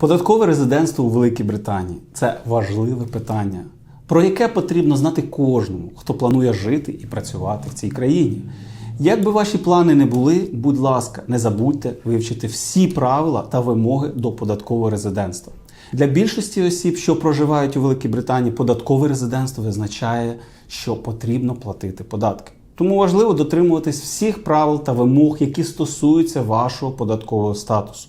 Податкове резидентство у Великій Британії це важливе питання, про яке потрібно знати кожному, хто планує жити і працювати в цій країні. Як би ваші плани не були, будь ласка, не забудьте вивчити всі правила та вимоги до податкового резидентства. Для більшості осіб, що проживають у Великій Британії, податкове резидентство визначає, що потрібно платити податки. Тому важливо дотримуватись всіх правил та вимог, які стосуються вашого податкового статусу.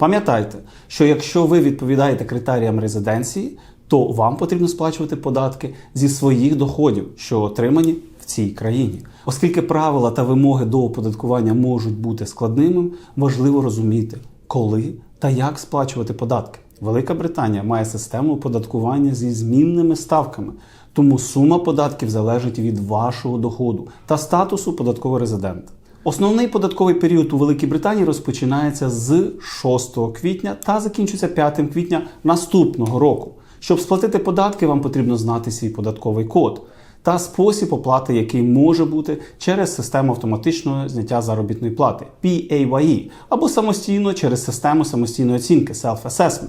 Пам'ятайте, що якщо ви відповідаєте критеріям резиденції, то вам потрібно сплачувати податки зі своїх доходів, що отримані в цій країні. Оскільки правила та вимоги до оподаткування можуть бути складними, важливо розуміти, коли та як сплачувати податки. Велика Британія має систему оподаткування зі змінними ставками, тому сума податків залежить від вашого доходу та статусу податкового резидента. Основний податковий період у Великій Британії розпочинається з 6 квітня та закінчується 5 квітня наступного року. Щоб сплатити податки, вам потрібно знати свій податковий код та спосіб оплати, який може бути через систему автоматичного зняття заробітної плати PAYE, або самостійно через систему самостійної оцінки Self-Assessment.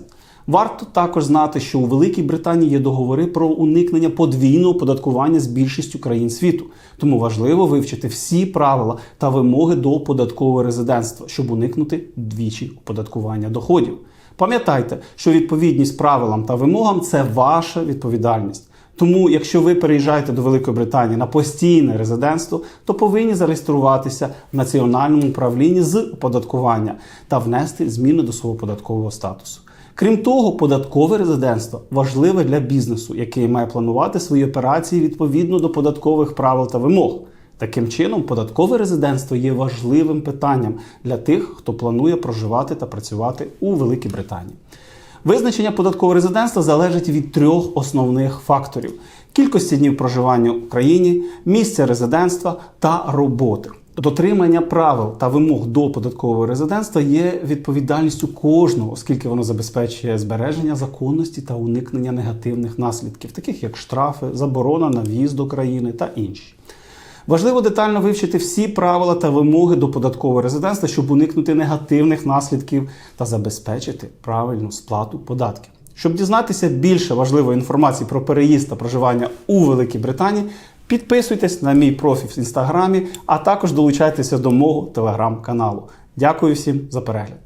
Варто також знати, що у Великій Британії є договори про уникнення подвійного оподаткування з більшістю країн світу. Тому важливо вивчити всі правила та вимоги до податкового резидентства, щоб уникнути двічі оподаткування доходів. Пам'ятайте, що відповідність правилам та вимогам це ваша відповідальність. Тому, якщо ви переїжджаєте до Великої Британії на постійне резидентство, то повинні зареєструватися в національному управлінні з оподаткування та внести зміни до свого податкового статусу. Крім того, податкове резидентство важливе для бізнесу, який має планувати свої операції відповідно до податкових правил та вимог. Таким чином, податкове резидентство є важливим питанням для тих, хто планує проживати та працювати у Великій Британії. Визначення податкового резидентства залежить від трьох основних факторів: кількості днів проживання в країні, місця резидентства та роботи. Дотримання правил та вимог до податкового резидентства є відповідальністю кожного, оскільки воно забезпечує збереження законності та уникнення негативних наслідків, таких як штрафи, заборона на в'їзд до країни та інші. Важливо детально вивчити всі правила та вимоги до податкового резидентства, щоб уникнути негативних наслідків та забезпечити правильну сплату податків. Щоб дізнатися більше важливої інформації про переїзд та проживання у Великій Британії, підписуйтесь на мій профіль в інстаграмі, а також долучайтеся до мого телеграм-каналу. Дякую всім за перегляд.